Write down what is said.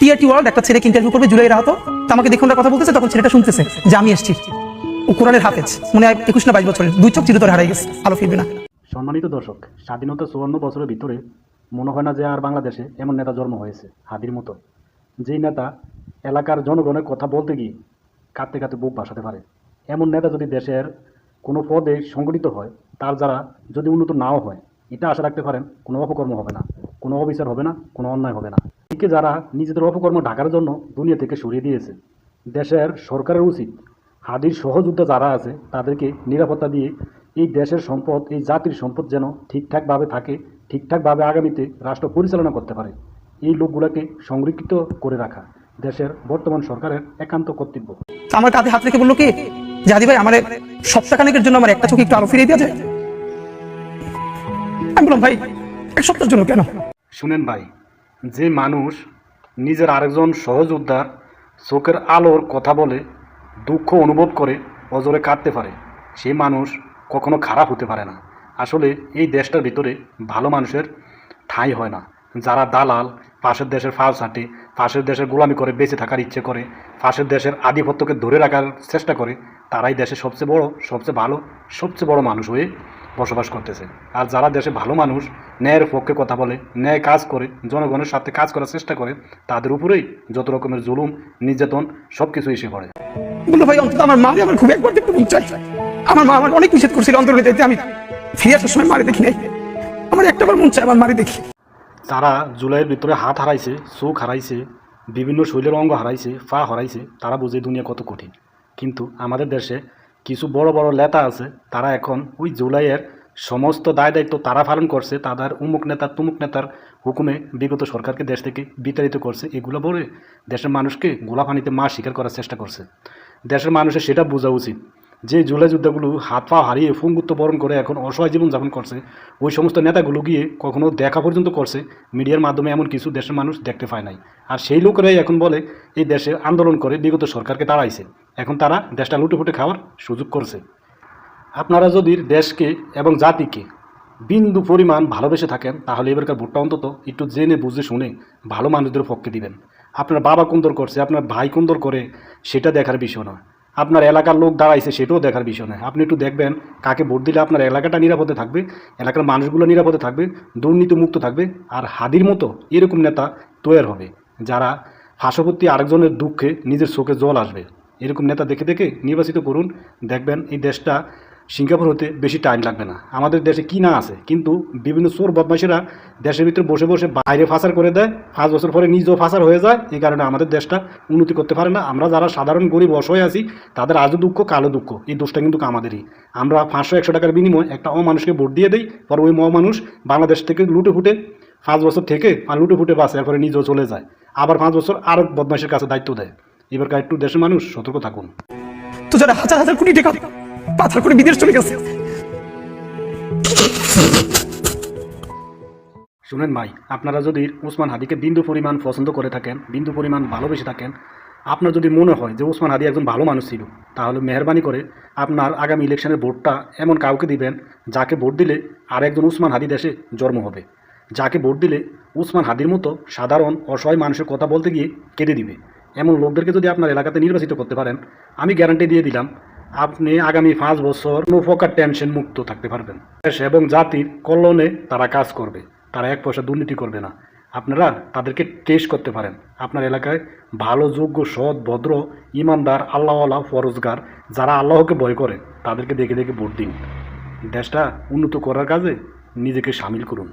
TRT world একটা ছেলেকে interview করবে জুলাই রাহত আমাকে দেখুন কথা বলতেছে, তখন ছেলেটা শুনতেছে যে আমি এসেছি। ও কোরআনের হাফেজ, মনে একুশ না বাইশ বছরের। দুই চোখ চিরতরে হারাই গেছে, আলো ফিরবে না। সম্মানিত দর্শক, স্বাধীনতা চুয়ান্ন বছরের ভিতরে মনে হয় না যে আর বাংলাদেশে এমন নেতা জন্ম হয়েছে, হাদির মতো। যেই নেতা এলাকার জনগণের কথা বলতে গিয়ে কাঁদতে কাঁদতে বুক ভাসাতে পারে। এমন নেতা যদি দেশের কোনো পদে সংগঠিত হয়, তার যারা যদি উন্নত নাও হয়, এটা আশা রাখতে পারেন কোনো অপকর্ম হবে না, কোনো অবিচার হবে না, কোনো অন্যায় হবে না। এদিকে যারা নিজেদের অপকর্ম ঢাকার জন্য দুনিয়া থেকে সরিয়ে দিয়েছে দেশের সরকারের উচিত হাদির সহযোদ্ধা যারা আছে তাদেরকে নিরাপত্তা দিয়ে এই দেশের সম্পদ এই জাতির সম্পদ যেন ঠিকঠাকভাবে থাকে ঠিকঠাকভাবে আগামীতে রাষ্ট্র পরিচালনা করতে পারে। এই লোকগুলোকে সংরক্ষিত করে রাখা দেশের বর্তমান সরকারের একান্ত কর্তব্য। আমার কাঁধে হাত রেখে বলল কি আদি ভাই আমার সপ্তাহখানেকের জন্য আমার একটা চোখে একটু আলো ফিরিয়ে দেওয়া যায়। আমি বললাম ভাই এক সপ্তাহের জন্য কেন? শুনেন ভাই যে মানুষ নিজের আরেকজন সহযোদ্ধার চোখের আলোর কথা বলে দুঃখ অনুভব করে অজরে কাঁদতে পারে, সেই মানুষ কখনো খারাপ হতে পারে না। আসলে এই দেশটার ভিতরে ভালো মানুষের ঠাঁই হয় না। যারা দালাল, পাশের দেশের ছাটে পাশের দেশের গোলামি করে, বেঁচে থাকার ইচ্ছে করে, পাশের দেশের আধিপত্যকে ধরে রাখার চেষ্টা করে, তারাই দেশের সবচেয়ে বড়, সবচেয়ে ভালো, সবচেয়ে বড় মানুষ হয়ে বসবাস করতেছে। আর যারা দেশে ভালো মানুষ ন্যায়ের পক্ষে কথা বলে ন্যায় কাজ করে জনগণের সাথে কাজ করার চেষ্টা করে তাদের উপরেই যত রকমের জুলুম নির্যাতন সব কিছু এসে পড়ে। বলল ভাই অন্তত আমার মারে আমার খুব একবার দেখতে মন চাই আমার মা আমার অনেক নিষেধ করছিল অন্তরে যেতে আমি ফিরে আসার সময় মারে দেখি নাই। আমার একটা বার মন চাই আমার মারে দেখি। যারা জুলাইয়ের ভিতরে হাত হারাইছে চোখ হারাইছে বিভিন্ন শৈলের অঙ্গ হারাইছে পা হারাইছে তারা বুঝে দুনিয়া কত কঠিন। কিন্তু আমাদের দেশে কিছু বড় বড় নেতা আছে, তারা এখন ওই জুলাইয়ের সমস্ত দায় দায়িত্ব তারা পালন করছে, তাদের উমুক নেতা, তুমুক নেতার হুকুমে বিগত সরকারকে দেশ থেকে বিতাড়িত করছে। এগুলো বলে দেশের মানুষকে গোলাপানিতে মা স্বীকার করার চেষ্টা করছে। দেশের মানুষের সেটা বোঝা উচিত। যে জুলাই যোদ্ধাগুলো হাত পা হারিয়ে ফুঙ্গুত্ব বরণ করে এখন অসহায় জীবনযাপন করছে, ওই সমস্ত নেতাগুলো গিয়ে কখনো দেখা পর্যন্ত করছে, মিডিয়ার মাধ্যমে এমন কিছু দেশের মানুষ দেখতে পায় নাই। আর সেই লোকেরাই এখন বলে, এই দেশে আন্দোলন করে বিগত সরকারকে তাড়াইছে। এখন তারা দেশটা লুটেপুটে খাওয়ার সুযোগ করছে। আপনারা যদি দেশকে এবং জাতিকে বিন্দু পরিমাণ ভালোবেসে থাকেন, তাহলে এবারকার ভোটটা অন্তত একটু জেনে বুঝে শুনে ভালো মানুষদের পক্ষে দিবেন। আপনার বাবা কুন্দর করছে, আপনার ভাই কুন্দর করে, সেটা দেখার বিষয় নয়। আপনার এলাকার লোক দাঁড়াইছে, সেটাও দেখার বিষয় নয়। আপনি একটু দেখবেন, কাকে ভোট দিলে আপনার এলাকাটা নিরাপদে থাকবে, এলাকার মানুষগুলো নিরাপদে থাকবে, দুর্নীতিমুক্ত থাকবে, আর হাদির মতো এরকম নেতা তৈরি হবে, যারা হাসপত্তি আরেকজনের দুঃখে নিজের চোখে জল আসবে। এরকম নেতা দেখে দেখে নির্বাচিত করুন, দেখবেন এই দেশটা সিঙ্গাপুর হতে বেশি টাইম লাগবে না। আমাদের দেশে কি না আছে, কিন্তু বিভিন্ন চোর বদমাইশেরা দেশের ভিতরে বসে বসে বাইরে ফাঁসার করে দেয়, পাঁচ বছর পরে নিজেও ফাঁসার হয়ে যায়, এই কারণে আমাদের দেশটা উন্নতি করতে পারে না। আমরা যারা সাধারণ গরিব অসহায় আছি, তাদের আজও দুঃখ, কালো দুঃখ, এই দোষটা কিন্তু আমাদেরই। আমরা পাঁচশো, একশো টাকার বিনিময়ে একটা অমানুষকে ভোট দিয়ে দিই, পর ওই মানুষ বাংলাদেশ থেকে লুটে ফুটে পাঁচ বছর থেকে আর লুটে ফুটে বাসে এরপরে নিজেও চলে যায়। আবার পাঁচ বছর আরও বদমাইশের কাছে দায়িত্ব দেয়। এবারকার একটু দেশের মানুষ সতর্ক থাকুন। তো যারা হাজার হাজার কোটি টাকা পাথর করে বিদেশ চলে গেছে। শুনেন ভাই, আপনারা যদি উসমান হাদিকে বিন্দু পরিমাণ পছন্দ করে থাকেন, বিন্দু পরিমাণ ভালোবেসে থাকেন, আপনার যদি মনে হয় যে উসমান হাদি একজন ভালো মানুষ ছিল, তাহলে মেহরবানি করে আপনার আগামী ইলেকশনের ভোটটা এমন কাউকে দিবেন যাকে ভোট দিলে আর একজন উসমান হাদি দেশে জন্ম হবে। যাকে ভোট দিলে উসমান হাদির মতো সাধারণ, অসহায় মানুষের কথা বলতে গিয়ে কেঁদে দিবে। এমন লোকদেরকে যদি আপনার এলাকাতে নির্বাচিত করতে পারেন, আমি গ্যারান্টি দিয়ে দিলাম আপনি আগামী পাঁচ বছর কোনো প্রকার টেনশন মুক্ত থাকতে পারবেন। দেশ এবং জাতির কল্যাণে তারা কাজ করবে, তারা এক পয়সা দুর্নীতি করবে না। আপনারা তাদেরকে টেস্ট করতে পারেন। আপনার এলাকায় ভালো, যোগ্য, সৎ, ভদ্র, ইমানদার, আল্লাহওয়ালা, ফরজগার, যারা আল্লাহকে ভয় করে, তাদেরকে দেখে দেখে ভোট দিন। দেশটা উন্নত করার কাজে নিজেকে সামিল করুন।